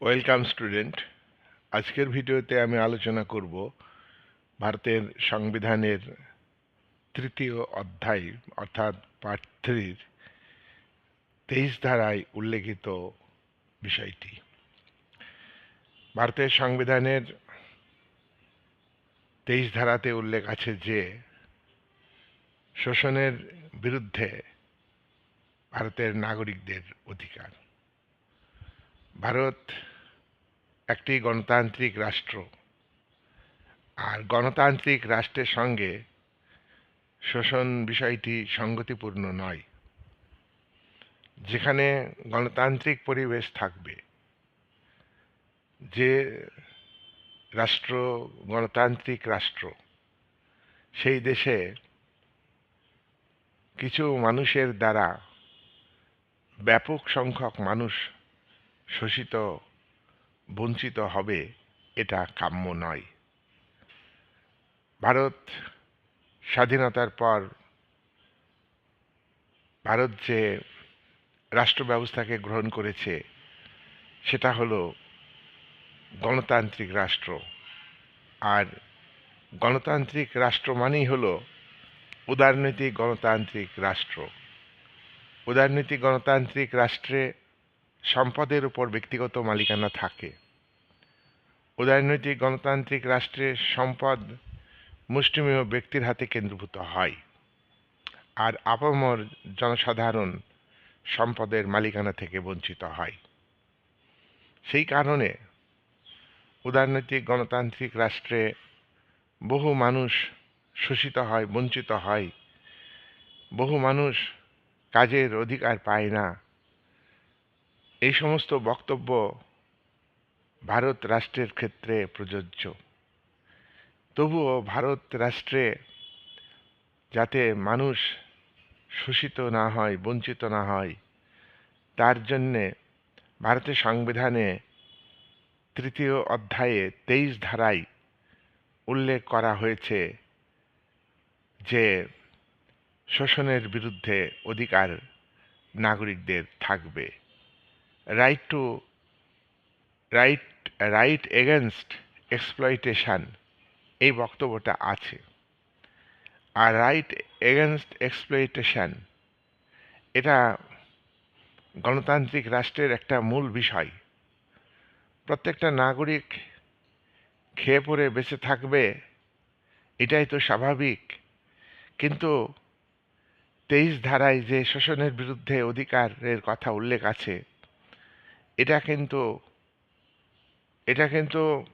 Welcome student. আজকের ভিডিওতে আমি আলোচনা করব ভারতের সংবিধানের তৃতীয় অধ্যায়, অর্থাৎ পার্ট থ্রির তেইশ ধারায় উল্লেখিত বিষয়টি। ভারতের সংবিধানের তেইশ ধারাতে উল্লেখ আছে যে, শোষণের বিরুদ্ধে ভারতের নাগরিকদের অধিকার। ভারত একটি গণতান্ত্রিক রাষ্ট্র। আর গণতান্ত্রিক রাষ্ট্রের সঙ্গে শোষণ বিষয়টি সঙ্গতিপূর্ণ নয়। যেখানে গণতান্ত্রিক পরিবেশ থাকবে, যে রাষ্ট্র গণতান্ত্রিক রাষ্ট্র, সেই দেশে কিছু মানুষের দ্বারা ব্যাপক সংখ্যক মানুষ শোষিত বঞ্চিত হবে, এটা কাম্য নয়। ভারত স্বাধীনতার পর ভারত যে রাষ্ট্র ব্যবস্থাকে গ্রহণ করেছে, সেটা হলো গণতান্ত্রিক রাষ্ট্র। আর গণতান্ত্রিক রাষ্ট্র মানেই হলো উদারনৈতিক গণতান্ত্রিক রাষ্ট্র। উদারনৈতিক গণতান্ত্রিক রাষ্ট্রে সম্পদের উপর ব্যক্তিগত মালিকানা থাকে। উদারনৈতিক গণতান্ত্রিক রাষ্ট্রের সম্পদ মুষ্টিমেয় ব্যক্তির হাতে কেন্দ্রীভূত হয়। আর আপামর জনসাধারণ সম্পদের মালিকানা থেকে বঞ্চিত হয়। সেই কারণে উদারনৈতিক গণতান্ত্রিক রাষ্ট্রে বহু মানুষ শোষিত হয়, বঞ্চিত হয়। বহু মানুষ কাজের অধিকার পায় না। এই সমস্ত বক্তব্য ভারত রাষ্ট্রের ক্ষেত্রে প্রযোজ্য। তবুও ভারত রাষ্ট্রে যাতে মানুষ শোষিত না হয়, বঞ্চিত না হয়, তার জন্যে ভারতের সংবিধানে তৃতীয় অধ্যায়ে তেইশ ধারায় উল্লেখ করা হয়েছে যে শোষণের বিরুদ্ধে অধিকার নাগরিকদের থাকবে। Right to right right against exploitation এই বক্তব্যটা আছে। আর রাইট এগেনস্ট এক্সপ্লয়টেশন এটা গণতান্ত্রিক রাষ্ট্রের একটা মূল বিষয়। প্রত্যেকটা নাগরিক খেয়ে পরে বেঁচে থাকবে, এটাই তো স্বাভাবিক। কিন্তু তেইশ ধারায় যে শোষণের বিরুদ্ধে অধিকারের কথা উল্লেখ আছে, এটা কিন্তু এটা কিন্তু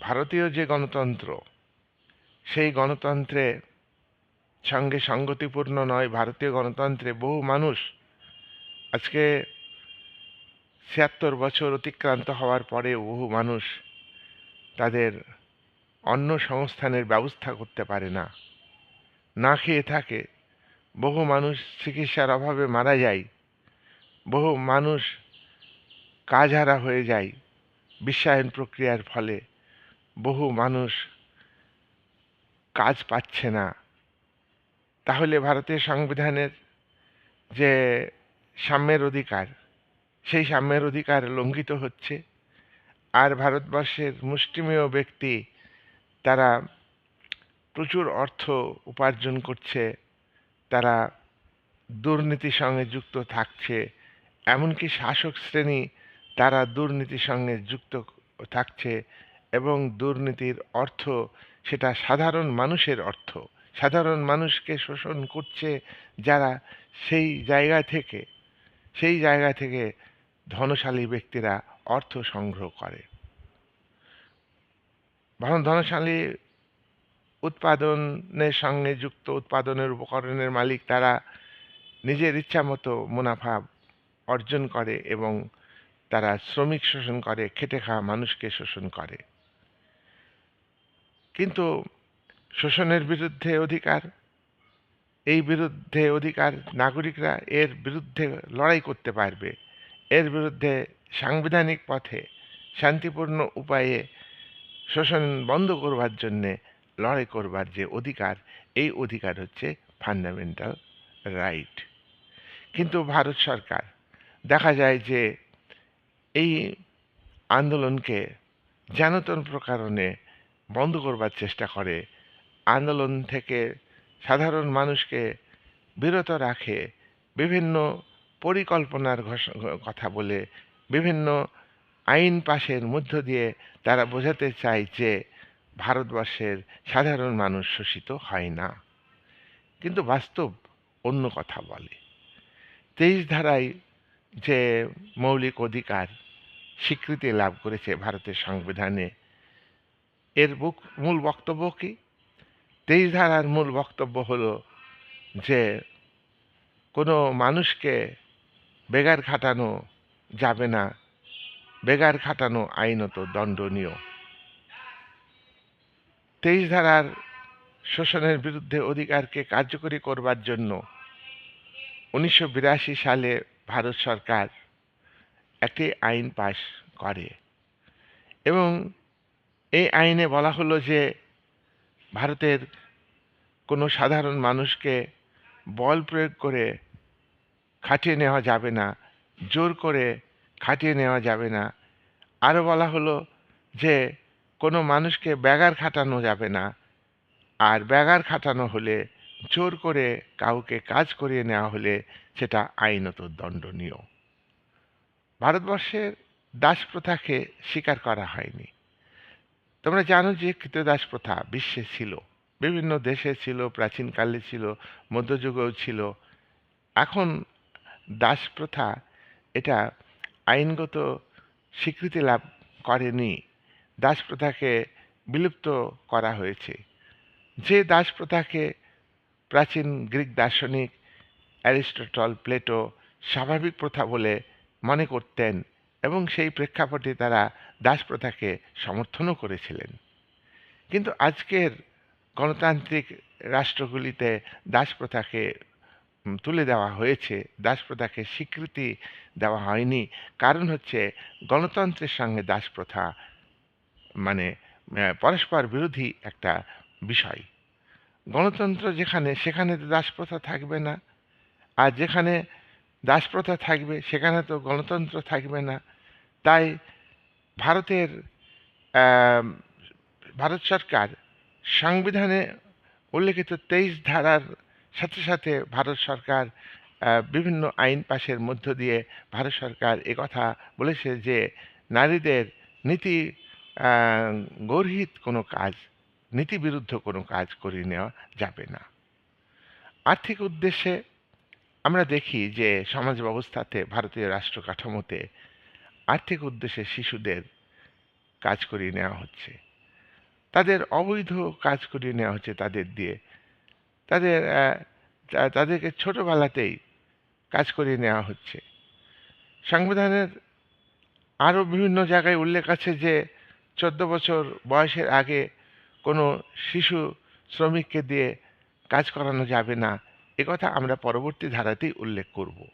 ভারতীয় যে গণতন্ত্র, সেই গণতন্ত্রে সঙ্গে সঙ্গতিপূর্ণ নয়। ভারতীয় গণতন্ত্রে বহু মানুষ আজকে ছিয়াত্তর বছর অতিক্রান্ত হওয়ার পরে বহু মানুষ তাদের অন্য সংস্থানের ব্যবস্থা করতে পারে না। না খেয়ে থাকে। বহু মানুষ চিকিৎসার অভাবে মারা যায়। বহু মানুষ কাজহারা হয়ে যায়। বিশ্বায়ন প্রক্রিয়ার ফলে বহু মানুষ কাজ পাচ্ছে না। তাহলে ভারতের সংবিধানের যে সাম্যের অধিকার, সেই সাম্যের অধিকার লঙ্ঘিত হচ্ছে। আর ভারতবর্ষের মুষ্টিমেয় ব্যক্তি তারা প্রচুর অর্থ উপার্জন করছে, তারা দুর্নীতির সঙ্গে যুক্ত থাকছে, এমনকি শাসক শ্রেণি তারা দুর্নীতির সঙ্গে যুক্ত থাকছে এবং দুর্নীতির অর্থ সেটা সাধারণ মানুষের অর্থ। সাধারণ মানুষকে শোষণ করছে যারা সেই জায়গা থেকে, সেই জায়গা থেকে ধনশালী ব্যক্তিরা অর্থ সংগ্রহ করে। ধনশালী উৎপাদনের সঙ্গে যুক্ত উৎপাদনের উপকরণের মালিক তারা নিজের ইচ্ছা মতো মুনাফা অর্জন করে এবং তারা শ্রমিক শোষণ করে, খেটে খাওয়া মানুষকে শোষণ করে। কিন্তু শোষণের বিরুদ্ধে অধিকার, এই বিরুদ্ধে অধিকার নাগরিকরা এর বিরুদ্ধে লড়াই করতে পারবে। এর বিরুদ্ধে সাংবিধানিক পথে, শান্তিপূর্ণ উপায়ে শোষণ বন্ধ করবার জন্যে লড়াই করবার যে অধিকার, এই অধিকার হচ্ছে ফান্ডামেন্টাল রাইট কিন্তু ভারত সরকার, দেখা যায় যে এই আন্দোলনকে যেনতন প্রকারণে বন্ধ করবার চেষ্টা করে। আন্দোলন থেকে সাধারণ মানুষকে বিরত রাখে, বিভিন্ন পরিকল্পনার কথা বলে, বিভিন্ন আইন পাশের মধ্য দিয়ে তারা বোঝাতে চায় যে ভারতবর্ষের সাধারণ মানুষ শোষিত হয় না। কিন্তু বাস্তব অন্য কথা বলে। তেইশ ধারায় যে মৌলিক অধিকার স্বীকৃতি লাভ করেছে ভারতের সংবিধানে। এর বুক- মূল বক্তব্য কি? তেইশ ধারার মূল বক্তব্য হলো যে, কোনো মানুষকে বেগার খাটানো যাবে না। বেগার খাটানো আইনত দণ্ডনীয়। তেইশ ধারার শোষণের বিরুদ্ধে অধিকারকে কার্যকরী করবার জন্য উনিশশো বিরাশি সালে ভারত সরকার একটি আইন পাশ করে। এবং এই আইনে বলা হলো যে ভারতের কোনো সাধারণ মানুষকে বল প্রয়োগ করে খাটিয়ে নেওয়া যাবে না, জোর করে খাটিয়ে নেওয়া যাবে না। আরও বলা হলো যে কোনো মানুষকে ব্যাগার খাটানো যাবে না, আর ব্যাগার খাটানো হলে জোর করে কাউকে কাজ করিয়ে নেওয়া হলে সেটা আইনত দণ্ডনীয়। ভারতবর্ষের দাস প্রথাকে স্বীকার করা হয়নি। তোমরা জানো যে কৃতদাস প্রথা বিশ্বে ছিল। বিভিন্ন দেশে ছিল, প্রাচীনকালে ছিল, মধ্যযুগেও ছিল। এখন দাস প্রথা এটা আইনগত স্বীকৃতি লাভ করেনি। দাস প্রথাকে বিলুপ্ত করা হয়েছে। যে দাস প্রথাকে প্রাচীন গ্রিক দার্শনিক অ্যারিস্টটল, প্লেটো স্বাভাবিক প্রথা বলে মনে করতেন এবং সেই প্রেক্ষাপটে তারা দাস প্রথাকে সমর্থনও করেছিলেন। কিন্তু আজকের গণতান্ত্রিক রাষ্ট্রগুলিতে দাস প্রথাকে তুলে দেওয়া হয়েছে দাস প্রথাকে স্বীকৃতি দেওয়া হয়নি। কারণ হচ্ছে গণতন্ত্রের সঙ্গে দাস প্রথা মানে পরস্পর বিরোধী একটা বিষয়। গণতন্ত্র যেখানে, সেখানে তো দাস প্রথা থাকবে না। আর যেখানে দাস প্রথা থাকবে, সেখানে তো গণতন্ত্র থাকবে না। তাই ভারতের ভারত সরকার সংবিধানে উল্লেখিত তেইশ ধারার সাথে সাথে ভারত সরকার বিভিন্ন আইন পাশের মধ্য দিয়ে ভারত সরকার একথা বলেছে যে নারীদের নীতি গর্হিত কোনো কাজ, নীতি বিরুদ্ধ কোনো কাজ করিয়ে নেওয়া যাবে না। আর্থিক উদ্দেশ্যে আমরা দেখি যে সমাজ ব্যবস্থাতে ভারতীয় রাষ্ট্র কাঠামোতে আর্থিক উদ্দেশ্যে শিশুদের কাজ করিয়ে নেওয়া হচ্ছে। তাদের অবৈধ কাজ করিয়ে নেওয়া হচ্ছে তাদের দিয়ে। তাদের তাদেরকে ছোটোবেলাতেই কাজ করিয়ে নেওয়া হচ্ছে। সংবিধানের আরও বিভিন্ন জায়গায় উল্লেখ আছে যে চোদ্দ বছর বয়সের আগে কোনো শিশু শ্রমিককে দিয়ে কাজ করানো যাবে না। একথা আমরা পরবর্তী ধারাতেই উল্লেখ করব।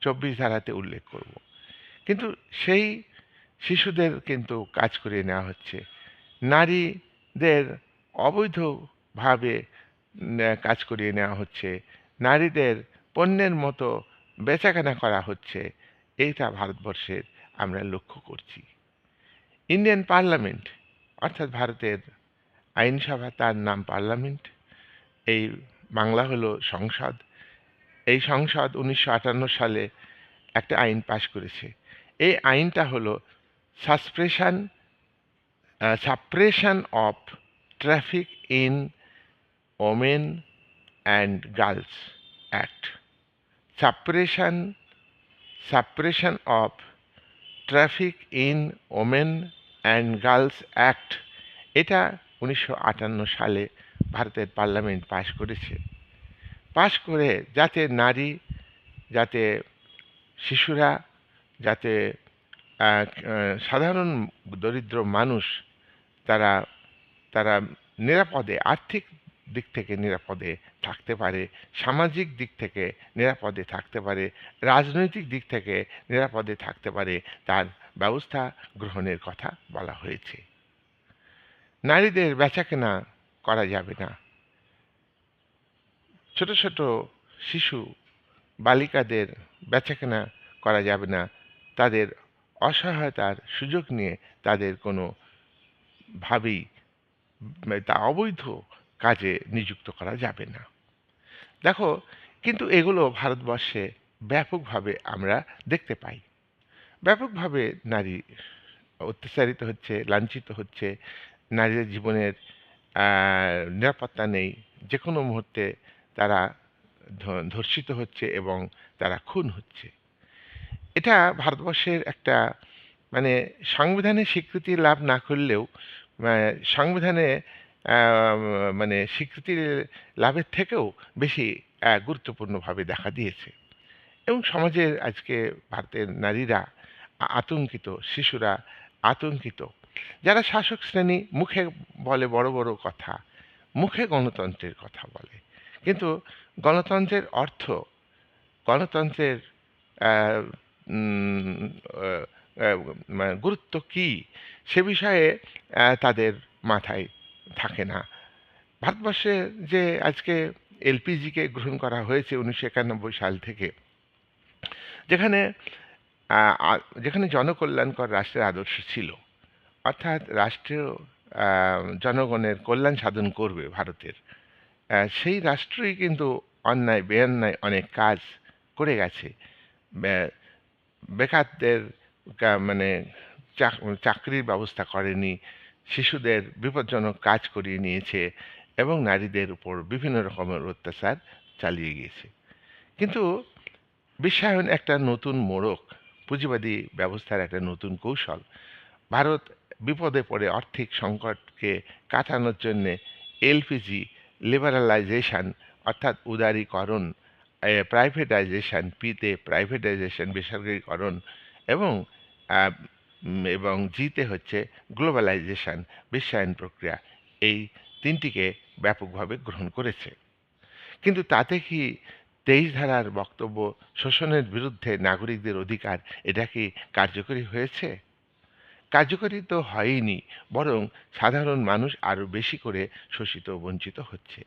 চব্বিশ ধারাতে উল্লেখ করব। কিন্তু সেই শিশুদের কিন্তু কাজ করিয়ে নেওয়া হচ্ছে। নারীদের অবৈধভাবে কাজ করিয়ে নেওয়া হচ্ছে। নারীদের পণ্যের মতো বেচাকেনা করা হচ্ছে। এইটা ভারতবর্ষের আমরা লক্ষ্য করছি। ইন্ডিয়ান পার্লামেন্ট, অর্থাৎ ভারতের আইনসভা, তার নাম পার্লামেন্ট, এই বাংলা হলো সংসদ। এই সংসদ উনিশশো আটান্ন সালে একটা আইন পাশ করেছে। এই আইনটা হলো suppression suppression of traffic in women and girls act. Suppression suppression of traffic in women and girls act, এটা উনিশশো আটান্ন সালে ভারতের পার্লামেন্ট পাশ করেছে। পাশ করে যাতে নারী, যাতে শিশুরা, যাতে সাধারণ দরিদ্র মানুষ তারা তারা নিরাপদে, আর্থিক দিক থেকে নিরাপদে থাকতে পারে, সামাজিক দিক থেকে নিরাপদে থাকতে পারে, রাজনৈতিক দিক থেকে নিরাপদে থাকতে পারে, তার ব্যবস্থা গ্রহণের কথা বলা হয়েছে। নারীদের বেচাকেনা করা যাবে না। ছোট ছোট শিশু বালিকাদের বেচাকেনা করা যাবে না। তাদের অসহায়তার সুযোগ নিয়ে তাদের কোনো ভাবেই তা অবৈধ কাজে নিযুক্ত করা যাবে না। দেখো, কিন্তু এগুলো ভারতবর্ষে ব্যাপকভাবে আমরা দেখতে পাই। ব্যাপকভাবে নারী অত্যাচারিত হচ্ছে, লাঞ্ছিত হচ্ছে, নারীদের জীবনের নিরাপত্তা নেই। যে কোনো মুহূর্তে তারা ধর্ষিত হচ্ছে এবং তারা খুন হচ্ছে। এটা ভারতবর্ষের একটা মানে সংবিধানে স্বীকৃতি লাভ না করলেও আহ, সংবিধানে মানে স্বীকৃতি লাভের থেকেও বেশি গুরুত্বপূর্ণভাবে দেখা দিয়েছে। এবং সমাজের আজকে ভারতের নারীরা আতঙ্কিত শিশুরা আতঙ্কিত। যারা শাসক শ্রেণি মুখে বলে বড় বড় কথা, মুখে গণতন্ত্রের কথা বলে। কিন্তু গণতন্ত্রের অর্থ, গণতন্ত্রের মানে গুরুত্ব কি, সে বিষয়ে তাদের মাথায় থাকে না। ভারতবর্ষে যে আজকে এলপিজিকে গ্রহণ করা হয়েছে উনিশশো একানব্বই সাল থেকে, যেখানে যেখানে জনকল্যাণকর রাষ্ট্রের আদর্শ ছিল। অর্থাৎ রাষ্ট্রীয় জনগণের কল্যাণ সাধন করবে ভারতের। সেই রাষ্ট্রই কিন্তু অন্যায়, বেঅন্যায় অনেক কাজ করে গেছে। বেকারদের মানে চাক- চাকরির ব্যবস্থা করেনি, শিশুদের বিপজ্জনক কাজ করিয়ে নিয়েছে এবং নারীদের উপর বিভিন্ন রকমের অত্যাচার চালিয়ে গিয়েছে। কিন্তু বিশ্বায়ন একটা নতুন মোড়ক, পুঁজিবাদী ব্যবস্থার একটা নতুন কৌশল। ভারত বিপদে পড়ে আর্থিক সংকটকে কাটানোর জন্যে এলপিজি লিবারালাইজেশন অর্থাৎ উদারীকরণ প্রাইভেটাইজেশন পিতে প্রাইভেটাইজেশন বেসরকারীকরণ এবং এবং জিতে হচ্ছে গ্লোবালাইজেশন বিশ্বায়ন প্রক্রিয়া এই তিনটিকে ব্যাপকভাবে গ্রহণ করেছে। কিন্তু তাতে কি তেইশ ধারার বক্তব্য শোষণের বিরুদ্ধে নাগরিকদের অধিকার, এটা কি কার্যকরী হয়েছে? কার্যকরী তো হয়নি, বরং সাধারণ মানুষ আরও বেশি করে শোষিত বঞ্চিত হচ্ছে।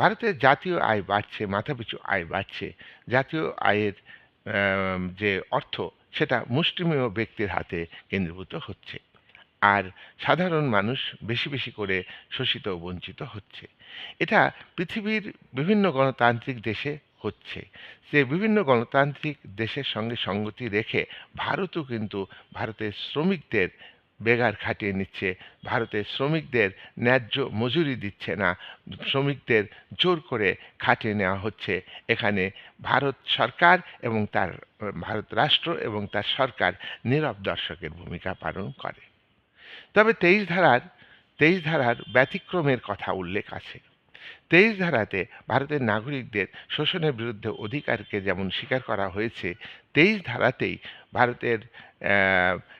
ভারতের জাতীয় আয় বাড়ছে, মাথাপিছু আয় বাড়ছে। জাতীয় আয়ের যে অর্থ, সেটা মুষ্টিমেয় ব্যক্তির হাতে কেন্দ্রীভূত হচ্ছে। আর সাধারণ মানুষ বেশি বেশি করে শোষিত বঞ্চিত হচ্ছে। এটা পৃথিবীর বিভিন্ন গণতান্ত্রিক দেশে হচ্ছে। যে বিভিন্ন গণতান্ত্রিক দেশের সঙ্গে সঙ্গতি রেখে ভারতও কিন্তু ভারতের শ্রমিকদের বেগার খাটিয়ে নিচ্ছে। ভারতের শ্রমিকদের ন্যায্য মজুরি দিচ্ছে না। শ্রমিকদের জোর করে খাটিয়ে নেওয়া হচ্ছে। এখানে ভারত সরকার এবং তার, ভারত রাষ্ট্র এবং তার সরকার নীরব দর্শকের ভূমিকা পালন করে। তবে তেইশ ধারার তেইশ ধারার ব্যতিক্রমের কথা উল্লেখ আছে। তেইশ ধারাতে ভারতের নাগরিকদের শোষণের বিরুদ্ধে অধিকারকে যেমন স্বীকার করা হয়েছে তেইশ ধারাতেই ভারতের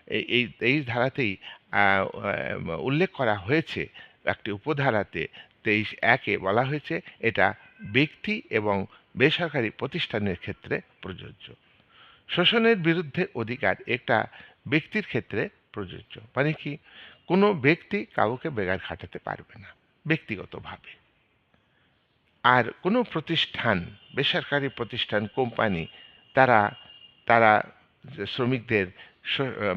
এই- তেইশ ধারাতেই উল্লেখ করা হয়েছে। একটি উপধারাতে তেইশ একে বলা হয়েছে, এটা ব্যক্তি এবং বেসরকারি প্রতিষ্ঠানের ক্ষেত্রে প্রযোজ্য। শোষণের বিরুদ্ধে অধিকার একটা ব্যক্তির ক্ষেত্রে প্রযোজ্য। মানে কি? কোনো ব্যক্তি কাউকে বেগার খাটাতে পারবে না, ব্যক্তিগতভাবে। আর কোনো প্রতিষ্ঠান, বেসরকারি প্রতিষ্ঠান, কোম্পানি, তারা তারা শ্রমিকদের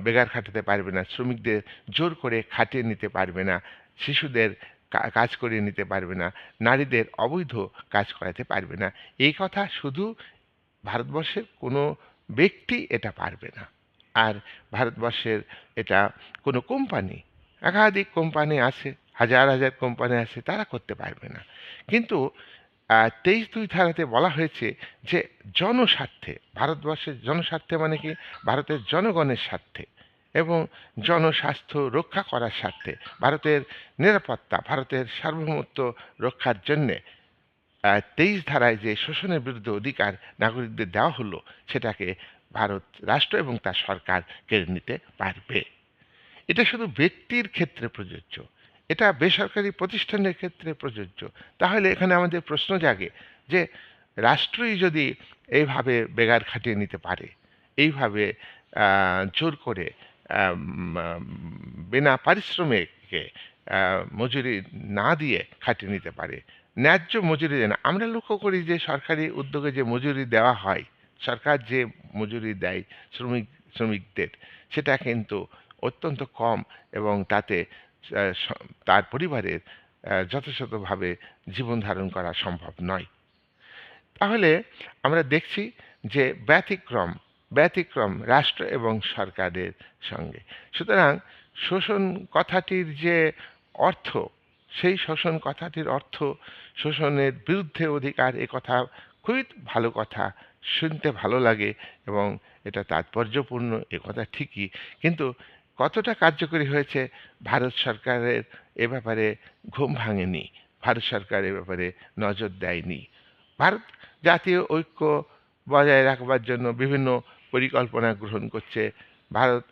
বেগার খাটাতে পারবে না, শ্রমিকদের জোর করে খাটিয়ে নিতে পারবে না, শিশুদের কাজ করিয়ে নিতে পারবে না, নারীদের অবৈধ কাজ করাতে পারবে না। এই কথা শুধু ভারতবর্ষের কোনো ব্যক্তি এটা পারবে না। আর ভারতবর্ষের এটা কোনো কোম্পানি, একাধিক কোম্পানি আছে, হাজার হাজার কোম্পানি আছে, তারা করতে পারবে না। কিন্তু তেইশ দুই ধারাতে বলা হয়েছে যে জনস্বার্থে, ভারতবর্ষের জনস্বার্থে মানে কি? ভারতের জনগণের স্বার্থে এবং জনস্বাস্থ্য রক্ষা করার স্বার্থে, ভারতের নিরাপত্তা, ভারতের সার্বভৌমত্ব রক্ষার জন্যে তেইশ ধারায় যে শোষণের বিরুদ্ধে অধিকার নাগরিকদের দেওয়া হলো, সেটাকে ভারত রাষ্ট্র এবং তার সরকার কেড়ে নিতে পারবে। এটা শুধু ব্যক্তির ক্ষেত্রে প্রযোজ্য এটা বেসরকারি প্রতিষ্ঠানের ক্ষেত্রে প্রযোজ্য। তাহলে এখানে আমাদের প্রশ্ন জাগে যে রাষ্ট্রই যদি এইভাবে বেগার খাটিয়ে নিতে পারে এইভাবে জোর করে বিনা পারিশ্রমিকে আহ, মজুরি না দিয়ে খাটিয়ে নিতে পারে ন্যায্য মজুরি দেয় না। আমরা লক্ষ্য করি যে সরকারি উদ্যোগে যে মজুরি দেওয়া হয় সরকার যে মজুরি দেয় শ্রমিক শ্রমিকদের সেটা কিন্তু অত্যন্ত কম এবং তাতে তার পরিবারের যথাযথভাবে জীবন ধারণ করা সম্ভব নয়। তাহলে আমরা দেখছি যে ব্যতিক্রম ব্যতিক্রম রাষ্ট্র এবং সরকারের সঙ্গে। সুতরাং শোষণ কথাটির যে অর্থ, সেই শোষণ কথাটির অর্থ শোষণের বিরুদ্ধে অধিকার এ কথা খুবই ভালো কথা, শুনতে ভালো লাগে এবং এটা তাৎপর্যপূর্ণ এ কথা ঠিকই। কিন্তু কতটা কার্যকরী হয়েছে ভারত সরকারের এ ব্যাপারে ঘুম ভাঙেনি, ভারত সরকার এ ব্যাপারে নজর দেয়নি। ভারত জাতীয় ঐক্য বজায় রাখবার জন্য বিভিন্ন পরিকল্পনা গ্রহণ করছে। ভারত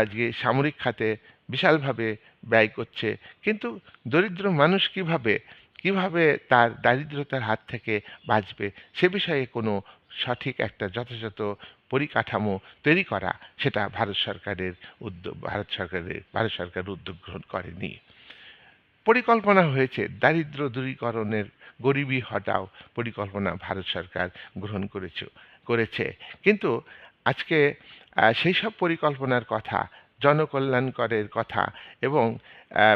আজকে সামরিক খাতে বিশালভাবে ব্যয় করছে। কিন্তু দরিদ্র মানুষ কীভাবে কীভাবে তার দারিদ্রতার হাত থেকে বাঁচবে সে বিষয়ে কোনো সঠিক একটা যথাযথ পরিকাঠামো তৈরি করা সেটা ভারত সরকারের উদ্যোগ, ভারত সরকারের, ভারত সরকার উদ্যোগ গ্রহণ করেনি। পরিকল্পনা হয়েছে দারিদ্র দূরীকরণের, গরিবী হটাও পরিকল্পনা ভারত সরকার গ্রহণ করেছে করেছে। কিন্তু আজকে সেই সব পরিকল্পনার কথা, জনকল্যাণকরের কথা এবং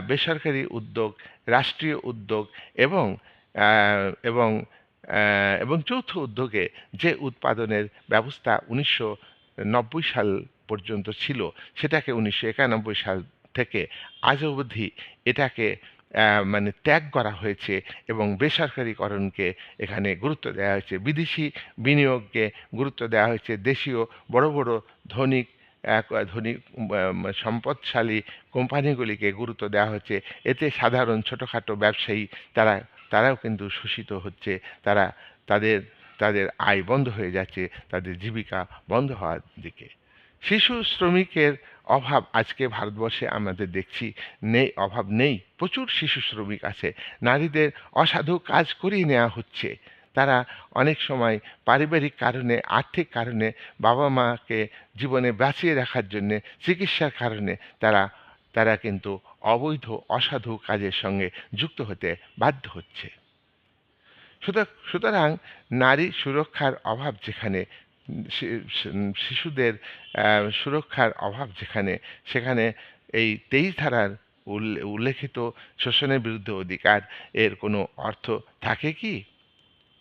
বেসরকারি উদ্যোগ, রাষ্ট্রীয় উদ্যোগ এবং এবং এবং যৌথ উদ্যোগে যে উৎপাদনের ব্যবস্থা উনিশশো নব্বই সাল পর্যন্ত ছিল, সেটাকে উনিশশো একানব্বই সাল থেকে আজ অবধি এটাকে মানে ত্যাগ করা হয়েছে এবং বেসরকারীকরণকে এখানে গুরুত্ব দেওয়া হয়েছে। বিদেশি বিনিয়োগকে গুরুত্ব দেওয়া হয়েছে। দেশীয় বড় বড় ধনিক ধনী সম্পদশালী কোম্পানিগুলিকে গুরুত্ব দেওয়া হচ্ছে এতে সাধারণ ছোটোখাটো ব্যবসায়ী তারা তারাও কিন্তু শোষিত হচ্ছে। তারা তাদের তাদের আয় বন্ধ হয়ে যাচ্ছে, তাদের জীবিকা বন্ধ হওয়ার দিকে। শিশু শ্রমিকের অভাব আজকে ভারতবর্ষে আমাদের দেখছি নেই, অভাব নেই। প্রচুর শিশু শ্রমিক আছে। নারীদের অসাধু কাজ করিয়ে নেওয়া হচ্ছে। তারা অনেক সময় পারিবারিক কারণে, আর্থিক কারণে, বাবা মাকে জীবনে বাঁচিয়ে রাখার জন্যে, চিকিৎসার কারণে তারা তারা কিন্তু অবৈধ, অসাধু কাজের সঙ্গে যুক্ত হতে বাধ্য হচ্ছে। সুতরাং নারী সুরক্ষার অভাব যেখানে শিশুদের সুরক্ষার অভাব যেখানে, সেখানে এই তেইশ ধারার উল্লেখিত শোষণের বিরুদ্ধে অধিকার এর কোনো অর্থ থাকে কি?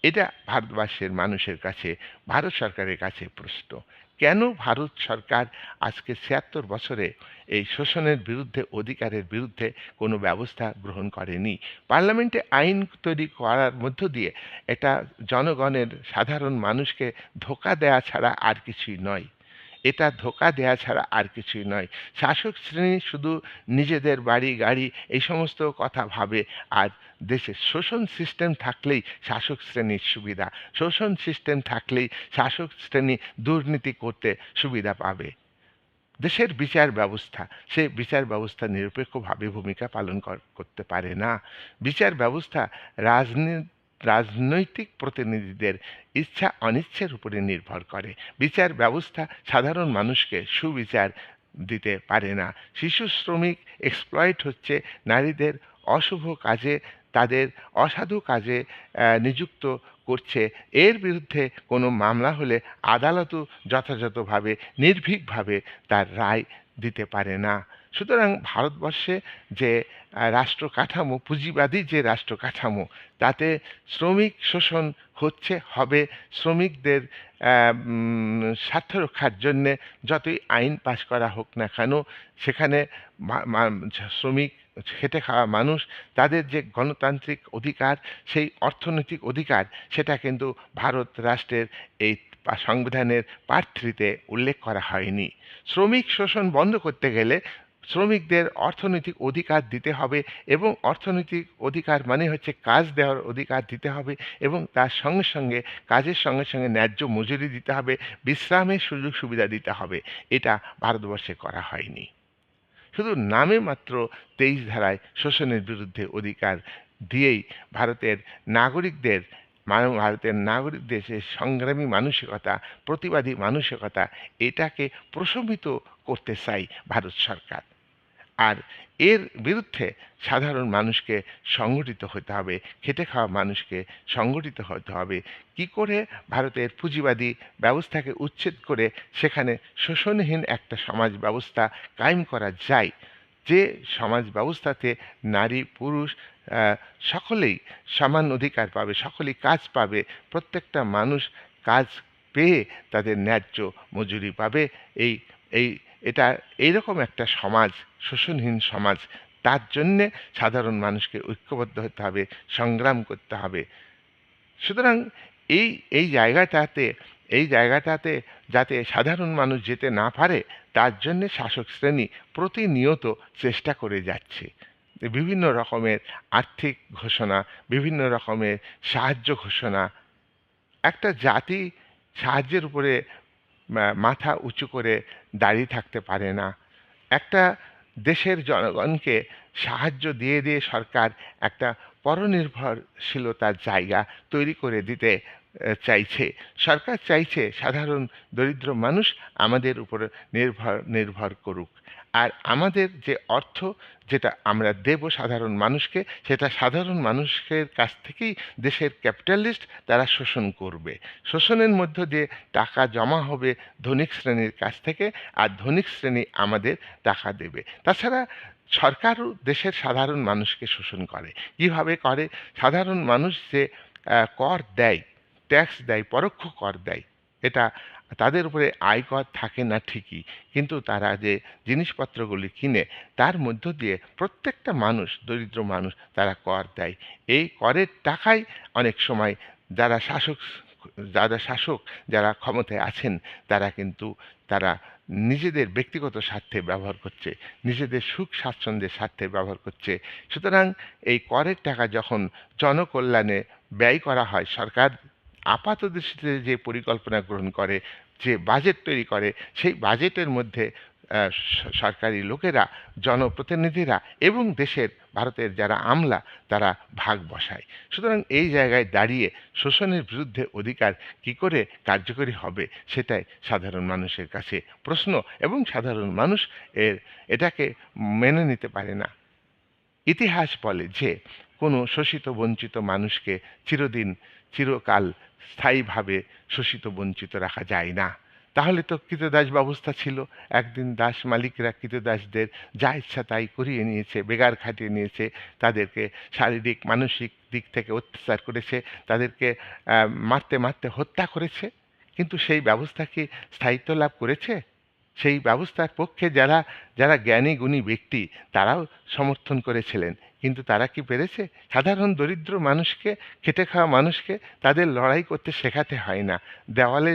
এটা ভারতবর্ষের মানুষের কাছে, ভারত সরকারের কাছে প্রশ্ন। কেন ভারত সরকার আজকে ছিয়াত্তর বছরে এই শোষণের বিরুদ্ধে, অধিকারের বিরুদ্ধে কোনো ব্যবস্থা গ্রহণ করেনি? পার্লামেন্টে আইন তৈরি করার মধ্য দিয়ে এটা জনগণের সাধারণ মানুষকে ধোকা দেয়া ছাড়া আর কিছুই নয়। এটা ধোকা দেয়া ছাড়া আর কিছুই নয়। শাসক শ্রেণি শুধু নিজেদের বাড়ি, গাড়ি এই সমস্ত কথা ভাবে আর দেশে শোষণ সিস্টেম থাকলেই শাসক শ্রেণির সুবিধা। শোষণ সিস্টেম থাকলেই শাসক শ্রেণি দুর্নীতি করতে সুবিধা পাবে। দেশের বিচার ব্যবস্থা, সে বিচার ব্যবস্থা নিরপেক্ষভাবে ভূমিকা পালন করতে পারে না। বিচার ব্যবস্থা রাজনীতি রাজনৈতিক প্রতিনিধিদের ইচ্ছা অনিচ্ছার উপরে নির্ভর করে। বিচার ব্যবস্থা সাধারণ মানুষকে সুবিচার দিতে পারে না। শিশু শ্রমিক এক্সপ্লয়েট হচ্ছে নারীদের অশুভ কাজে, তাদের অসাধু কাজে নিযুক্ত করছে। এর বিরুদ্ধে কোনো মামলা হলে আদালতও যথাযথভাবে, নির্ভীকভাবে তার রায় দিতে পারে না। সুতরাং ভারতবর্ষে যে রাষ্ট্র কাঠামো পুঁজিবাদী যে রাষ্ট্র কাঠামো তাতে শ্রমিক শোষণ হচ্ছে, হবে শ্রমিকদের স্বার্থ রক্ষার জন্যে যতই আইন পাশ করা হোক না কেন, সেখানে শ্রমিক খেটে খাওয়া মানুষ, তাদের যে গণতান্ত্রিক অধিকার, সেই অর্থনৈতিক অধিকার, সেটা কিন্তু ভারত রাষ্ট্রের এই সংবিধানের পার্ট উল্লেখ করা হয়নি। শ্রমিক শোষণ বন্ধ করতে গেলে শ্রমিকদের অর্থনৈতিক অধিকার দিতে হবে এবং অর্থনৈতিক অধিকার মানে হচ্ছে কাজ দেওয়ার অধিকার দিতে হবে এবং তার সঙ্গে সঙ্গে, কাজের সঙ্গে সঙ্গে ন্যায্য মজুরি দিতে হবে, বিশ্রামের সুযোগ সুবিধা দিতে হবে। এটা ভারতবর্ষে করা হয়নি। শুধু নামে মাত্র তেইশ ধারায় শোষণের বিরুদ্ধে অধিকার দিয়েই ভারতের নাগরিকদের ভারতের নাগরিকদের যে সংগ্রামী মানসিকতা, প্রতিবাদী মানসিকতা, এটাকে প্রশমিত করতে চাই ভারত সরকার। আর এর বিরুদ্ধে সাধারণ মানুষকে সংগঠিত হতে হবে, খেটে খাওয়া মানুষকে সংগঠিত হতে হবে। কি করে ভারতের পুঁজিবাদী ব্যবস্থাকে উচ্ছেদ করে সেখানে শোষণহীন একটা সমাজ ব্যবস্থা কায়েম করা যায়, যে সমাজ ব্যবস্থাতে নারী, পুরুষ সকলেই সমান অধিকার পাবে, সকলেই কাজ পাবে, প্রত্যেকটা মানুষ কাজ পেয়ে তাদের ন্যায্য মজুরি পাবে, এই এই এটা এইরকম একটা সমাজ, শোষণহীন সমাজ, তার জন্যে সাধারণ মানুষকে ঐক্যবদ্ধ হতে হবে, সংগ্রাম করতে হবে। সুতরাং এই এই জায়গাটাতে এই জায়গাটাতে যাতে সাধারণ মানুষ যেতে না পারে, তার জন্যে শাসক শ্রেণি প্রতিনিয়ত চেষ্টা করে যাচ্ছে। বিভিন্ন রকমের আর্থিক ঘোষণা, বিভিন্ন রকমের সাহায্য ঘোষণা, একটা জাতি সাহায্যের উপরে মাথা উঁচু করে দাঁড়িয়ে থাকতে পারে না। একটা দেশের জনগণকে সাহায্য দিয়ে দিয়ে সরকার একটা পরনির্ভরশীলতার জায়গা তৈরি করে দিতে চাইছে। সরকার চাইছে সাধারণ দরিদ্র মানুষ আমাদের উপর নির্ভর নির্ভর করুক। আর আমাদের যে অর্থ যেটা আমরা দেব সাধারণ মানুষকে, সেটা সাধারণ মানুষের কাছ থেকেই দেশের ক্যাপিটালিস্ট তারা শোষণ করবে। শোষণের মধ্য দিয়ে টাকা জমা হবে ধনিক শ্রেণির কাছ থেকে আর ধনিক শ্রেণি আমাদের টাকা দেবে। তাছাড়া সরকারও দেশের সাধারণ মানুষকে শোষণ করে। কীভাবে করে? সাধারণ মানুষ যে কর দেয় ট্যাক্স দেয়, পরোক্ষ কর দেয় এটা তাদের উপরে আয়কর থাকে না ঠিকই। কিন্তু তারা যে জিনিসপত্রগুলি কিনে, তার মধ্য দিয়ে প্রত্যেকটা মানুষ, দরিদ্র মানুষ তারা কর দেয়। এই করের টাকায় অনেক সময় যারা শাসক যারা শাসক, যারা ক্ষমতায় আছেন, তারা কিন্তু তারা নিজেদের ব্যক্তিগত স্বার্থে ব্যবহার করছে, নিজেদের সুখ স্বাচ্ছন্দ্যের স্বার্থে ব্যবহার করছে। সুতরাং এই করের টাকা যখন জনকল্যাণে ব্যয় করা হয়, সরকার আপাত দৃষ্টিতে যে পরিকল্পনা গ্রহণ করে, যে বাজেট তৈরি করে, সেই বাজেটের মধ্যে সরকারি লোকেরা, জনপ্রতিনিধিরা এবং দেশের, ভারতের যারা আমলা, তারা ভাগ বসায়। সুতরাং এই জায়গায় দাঁড়িয়ে শোষণের বিরুদ্ধে অধিকার কি করে কার্যকরী হবে, সেটাই সাধারণ মানুষের কাছে প্রশ্ন এবং সাধারণ মানুষ এর, এটাকে মেনে নিতে পারে না। ইতিহাস বলে যে কোনো শোষিত বঞ্চিত মানুষকে চিরদিন, চিরকাল স্থায়ীভাবে শোষিত বঞ্চিত রাখা যায় না। তাহলে তো কৃতদাস ব্যবস্থা ছিল। একদিন দাস মালিকরা কৃতদাসদের যা ইচ্ছা তাই করিয়ে নিয়েছে, বেগার খাটিয়ে নিয়েছে, তাদেরকে শারীরিক, মানসিক দিক থেকে অত্যাচার করেছে, তাদেরকে মারতে মারতে হত্যা করেছে। কিন্তু সেই ব্যবস্থা কি স্থায়িত্ব লাভ করেছে? সেই ব্যবস্থার পক্ষে যারা যারা জ্ঞানী, গুণী ব্যক্তি, তারাও সমর্থন করেছিলেন। কিন্তু তারা কি পেরেছে? সাধারণ দরিদ্র মানুষকে, খেটে খাওয়া মানুষকে তাদের লড়াই করতে শেখাতে হয় না। দেওয়ালে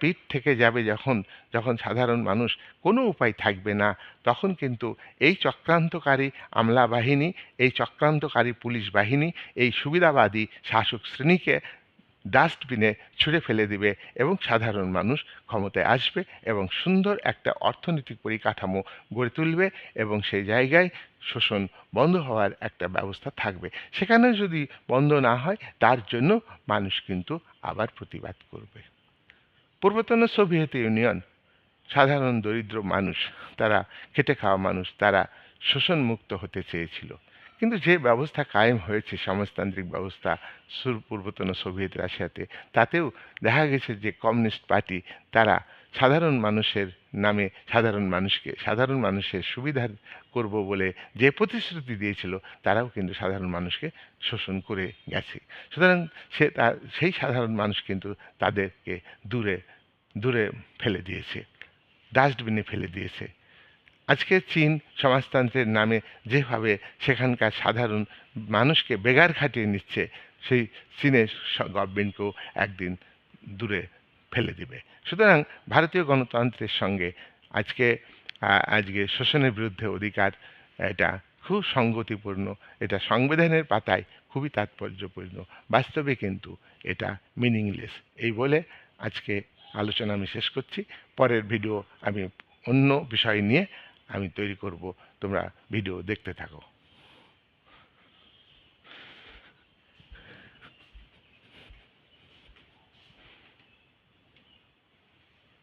পিঠ থেকে যাবে যখন যখন সাধারণ মানুষ কোনো উপায় থাকবে না, তখন কিন্তু এই চক্রান্তকারী আমলা বাহিনী এই চক্রান্তকারী পুলিশ বাহিনী, এই সুবিধাবাদী শাসক শ্রেণীকে ডাস্টবিনে ছুঁড়ে ফেলে দিবে এবং সাধারণ মানুষ ক্ষমতায় আসবে এবং সুন্দর একটা অর্থনৈতিক পরিকাঠামো গড়ে তুলবে এবং সেই জায়গায় শোষণ বন্ধ হওয়ার একটা ব্যবস্থা থাকবে। সেখানে যদি বন্ধ না হয়, তার জন্য মানুষ কিন্তু আবার প্রতিবাদ করবে। পূর্বতন সোভিয়েত ইউনিয়ন, সাধারণ দরিদ্র মানুষ, তারা খেটে খাওয়া মানুষ, তারা শোষণমুক্ত হতে চেয়েছিল। কিন্তু যে ব্যবস্থা কায়েম হয়েছে, সমাজতান্ত্রিক ব্যবস্থা, সুর পূর্বতন সোভিয়েত রাশিয়াতে, তাতেও দেখা গেছে যে কমিউনিস্ট পার্টি তারা সাধারণ মানুষের নামে সাধারণ মানুষকে, সাধারণ মানুষের সুবিধার করব বলে যে প্রতিশ্রুতি দিয়েছিল, তারাও কিন্তু সাধারণ মানুষকে শোষণ করে গেছে। সুতরাং সে তার সেই সাধারণ মানুষ কিন্তু তাদেরকে দূরে দূরে ফেলে দিয়েছে, ডাস্টবিনে ফেলে দিয়েছে। আজকে চীন সমাজতন্ত্রের নামে যেভাবে সেখানকার সাধারণ মানুষকে বেগার খাটিয়ে নিচ্ছে, সেই চীনের গভর্নমেন্টকেও একদিন দূরে ফেলে দিবে। সুতরাং ভারতীয় গণতন্ত্রের সঙ্গে আজকে আজকে শোষণের বিরুদ্ধে অধিকার, এটা খুব সঙ্গতিপূর্ণ এটা সংবিধানের পাতায় খুবই তাৎপর্যপূর্ণ, বাস্তবে কিন্তু এটা মিনিংলেস এই বলে আজকে আলোচনা আমি শেষ করছি। পরের ভিডিও আমি অন্য বিষয় নিয়ে আমি তৈরি করব। তোমরা ভিডিও দেখতে থাকো।